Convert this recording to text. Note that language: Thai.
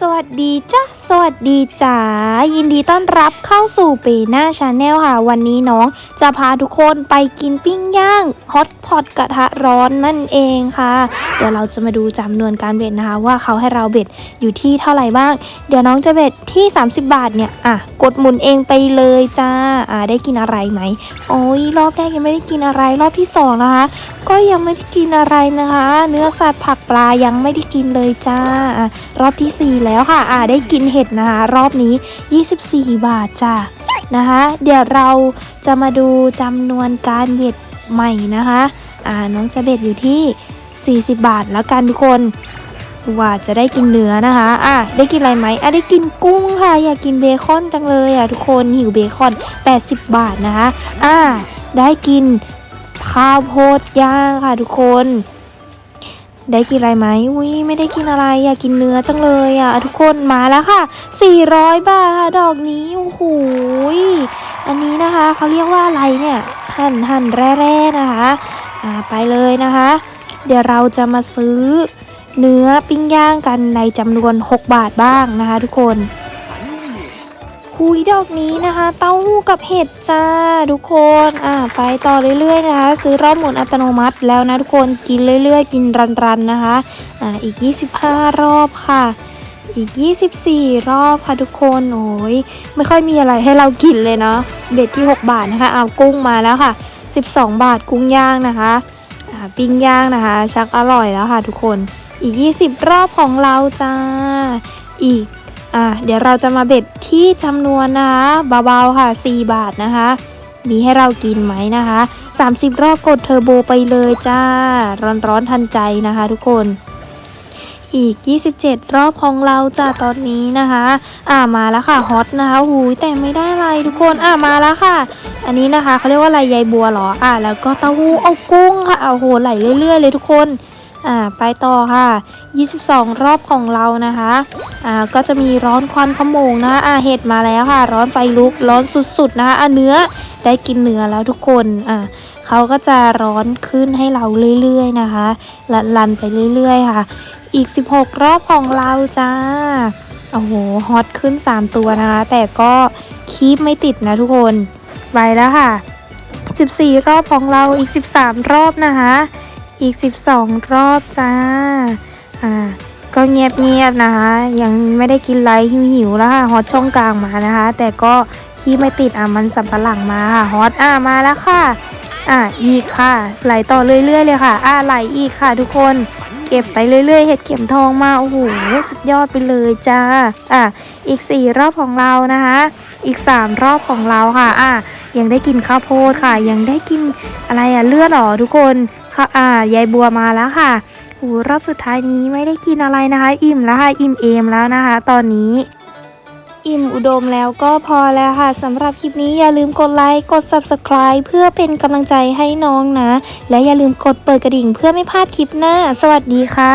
สวัสดีจ้าสวัสดีจ๋ายินดีต้อนรับเข้าสู่เปหน้าชาแนลค่ะ วันนี้น้องจะพาทุกคนไปกินปิ้งย่างฮอตพอตกระทะร้อนนั่นเองค่ะ เดี๋ยวเราจะมาดูจำนวนการเบ็ดนะคะ ว่าเขาให้เราเบ็ดอยู่ที่เท่าไหร่บ้าง เดี๋ยวน้องจะเบ็ดที่ 30 บาทเนี่ยอะกดหมุนเองไปเลยจ้าอะได้กินอะไรไหมโอ้ยรอบแรกยังไม่ได้กินอะไรรอบที่สองนะคะ ก็ยังไม่ได้กินอะไรนะคะ เนื้อสัตว์ผักปลายังไม่ได้กินเลยจ้าอะรอบที่4แล้วค่ะอ่าได้กินเห็ดนะคะ รอบนี้ 24 บาทจ้านะคะ เดี๋ยวเราจะมาดูจำนวนการเบ็ดใหม่นะคะอ่าน้องจะเบ็ดอยู่ที่ 40 บาทแล้วกันทุกคนว่าจะได้กินเนื้อนะคะอะได้กินอะไรไหมอะได้กินกุ้งค่ะ อยากกินเบคอนจังเลยอะทุกคนหิวเบคอน 80 บาทนะคะอ่าได้กินข้าวโพดย่างค่ะทุกคน ได้กินอะไรไหมอุ้ยไม่ได้กินอะไรอยากกินเนื้อจังเลยอะทุกคนมาแล้วค่ะ 400 บาทค่ะดอกนี้โอ้โหอันนี้นะคะเขาเรียกว่าอะไรเนี่ยหั่นหั่นแร่ๆนะคะอ่าไปเลยนะคะ เดี๋ยวเราจะมาซื้อเนื้อปิ้งย่างกันในจำนวน 6 บาทบ้างนะคะ ทุกคน คุยดอกนี้นะคะ เต้าหู้กับเห็ดจ้าทุกคนอ่าไปต่อเรื่อยๆนะคะ ซื้อรอบหมุนอัตโนมัติแล้วนะทุกคนกินเรื่อยๆ กินรันๆนะคะอ่าอีก 25 รอบค่ะ อีก 24 รอบค่ะทุกคนโอ้ยไม่ค่อยมีอะไรให้เรากินเลยเนาะเบ็ดที่ 6 บาทนะคะเอากุ้งมาแล้วค่ะ 12 บาทกุ้งย่างนะคะอ่าปิ้งย่างนะคะ ชักอร่อยแล้วค่ะทุกคนอีก 20 รอบของเราจ้าอีก อะเดี๋ยวเราจะมาเบ็ดที่จำนวนนะคะเบาๆค่ะ 4 บาทนะคะ มีให้เรากินไหมนะคะ 30 รอบกดเทอร์โบไปเลยจ้า ร้อนๆทันใจนะคะทุกคนอีก 27 รอบของเราจ้าตอนนี้นะคะ อ่ามาแล้วค่ะฮอตนะคะหูยแต่ไม่ได้อะไรทุกคนอ่ามาแล้วค่ะ อันนี้นะคะเขาเรียกว่าอะไรใยบัวหรอ อ่าแล้วก็เต้าหู้เอากุ้งค่ะเอาโหไหลเรื่อยๆเลยทุกคน อ่าไปต่อค่ะ 22 รอบของเรานะคะอ่าก็จะมีร้อนควันขโมงนะคะอ่าเห็ดมาแล้วค่ะ ร้อนไฟลุกร้อนสุดๆนะคะอ่าเนื้อได้กินเนื้อแล้วทุกคนอ่าเขาก็จะร้อนขึ้นให้เราเรื่อยๆนะคะลันลันๆไปเรื่อยๆค่ะ อีก 16 รอบของเราจ้าโอ้โหฮอตขึ้น 3 ตัวนะคะ แต่ก็คีบไม่ติดนะทุกคนไปแล้วค่ะ 14 รอบของเราอีก 13 รอบนะคะ อีก 12 รอบจ้า อ่า ก็เงียบๆนะคะ ยังไม่ได้กินไรหิวๆแล้วค่ะฮอตช่องกลางมานะคะ แต่ก็ขี้ไม่ติดอะมันสับปะหลังมาค่ะฮอตอะมาแล้วค่ะ อะอีกค่ะ ไหลต่อเรื่อยๆเลยค่ะ อะไหลอีกค่ะทุกคนเก็บไปเรื่อยๆ เห็ดเข็มทองมา โอ้โห สุดยอดไปเลยจ้า อะ อีก 4 รอบของเรานะคะ อีก 3 รอบของเราค่ะ อะ ยังได้กินข้าวโพดค่ะ ยังได้กินอะไรอะ เลือดหรอทุกคน ค่ะอ่ายายบัวมาแล้วค่ะโอ้รอบสุดท้ายนี้ไม่ได้กินอะไรนะคะ อิ่มแล้วค่ะอิ่มเอมแล้วนะคะ ตอนนี้ อิ่มอุดมแล้วก็พอแล้วค่ะสำหรับคลิปนี้อย่าลืมกดไลค์กด subscribe เพื่อเป็นกำลังใจให้น้องนะ และอย่าลืมกดเปิดกระดิ่งเพื่อไม่พลาดคลิปหน้า สวัสดีค่ะ